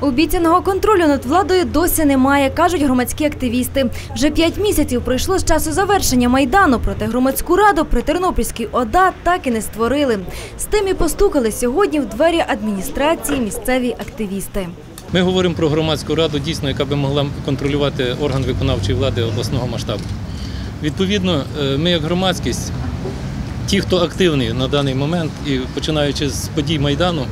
Обіцяного контролю над владою досі немає, кажуть громадські активісти. Вже п'ять місяців пройшло з часу завершення майдану, проте громадську раду при Тернопільській ОДА так і не створили. З тим і постукали сьогодні в двері адміністрації місцеві активісти. Ми говоримо про громадську раду, дійсно, яка би могла контролювати орган виконавчої влади обласного масштабу. Відповідно, е, ми як громадськість, ті, хто активний на даний момент і починаючи з подій Майдану,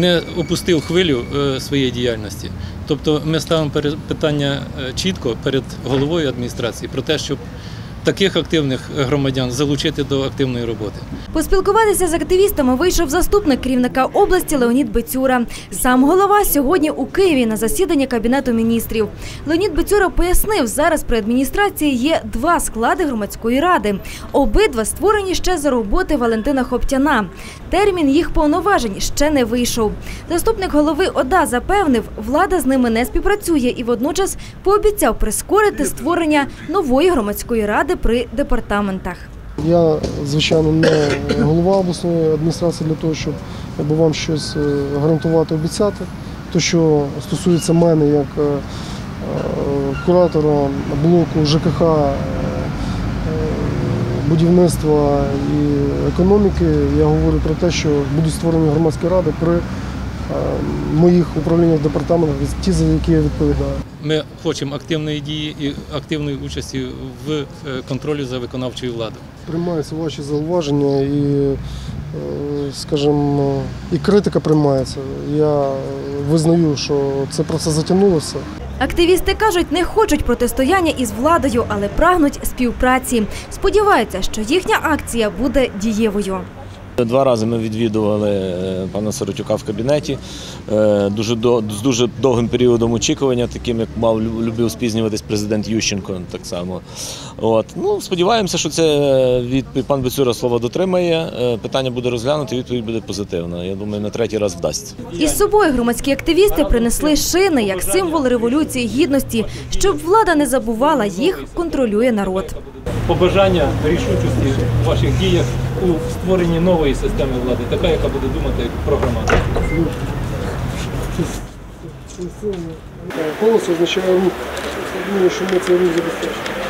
не опустив хвилю е, своєї діяльності. Тобто ми ставимо питання е, чітко перед головою адміністрації про те, щоб таких активних громадян залучити до активної роботи. Поспілкуватися з активістами вийшов заступник керівника області Леонід Бецюра. Сам голова сьогодні у Києві на засіданні Кабінету міністрів. Леонід Бецюра пояснив, зараз при адміністрації є два склади громадської ради. Обидва створені ще за роботи Валентина Хоптяна. Термін їх повноважень ще не вийшов. Заступник голови ОДА запевнив, влада з ними не співпрацює і водночас пообіцяв прискорити створення нової громадської ради при департаментах. Я, звичайно, не голова обласної адміністрації для того, щоб якби, вам щось е, гарантувати, обіцяти. То, що стосується мене як е, е, куратора блоку ЖКХ, будівництва і економіки, я говорю про те, що будуть створені громадські ради при моїх управліннях департаментах, ті, за які я відповідаю. Ми хочемо активної дії і активної участі в е, контролі за виконавчою владою. Приймаються ваші зауваження і, е, скажімо, і критика приймається. Я визнаю, що це процес затягнулося. Активісти кажуть, не хочуть протистояння із владою, але прагнуть співпраці. Сподіваються, що їхня акція буде дієвою. Два рази ми відвідували е, пана Сиротюка в кабінеті е, дуже з дуже довгим періодом очікування, таким як мав любив спізнюватись президент Ющенко. Так само. От ну сподіваємося, що це від пан Бецюра слова дотримає. е, Питання буде розглянуто, відповідь буде позитивна. Я думаю, на третій раз вдасться. Із собою громадські активісти принесли шини як символ революції гідності. Щоб влада не забувала, їх контролює народ. Побажання рішучості в ваших діях у створенні нової системи влади, така, яка буде думати про громаду. Голос означає рух. Я думаю, що ми цей рух забезпечимо.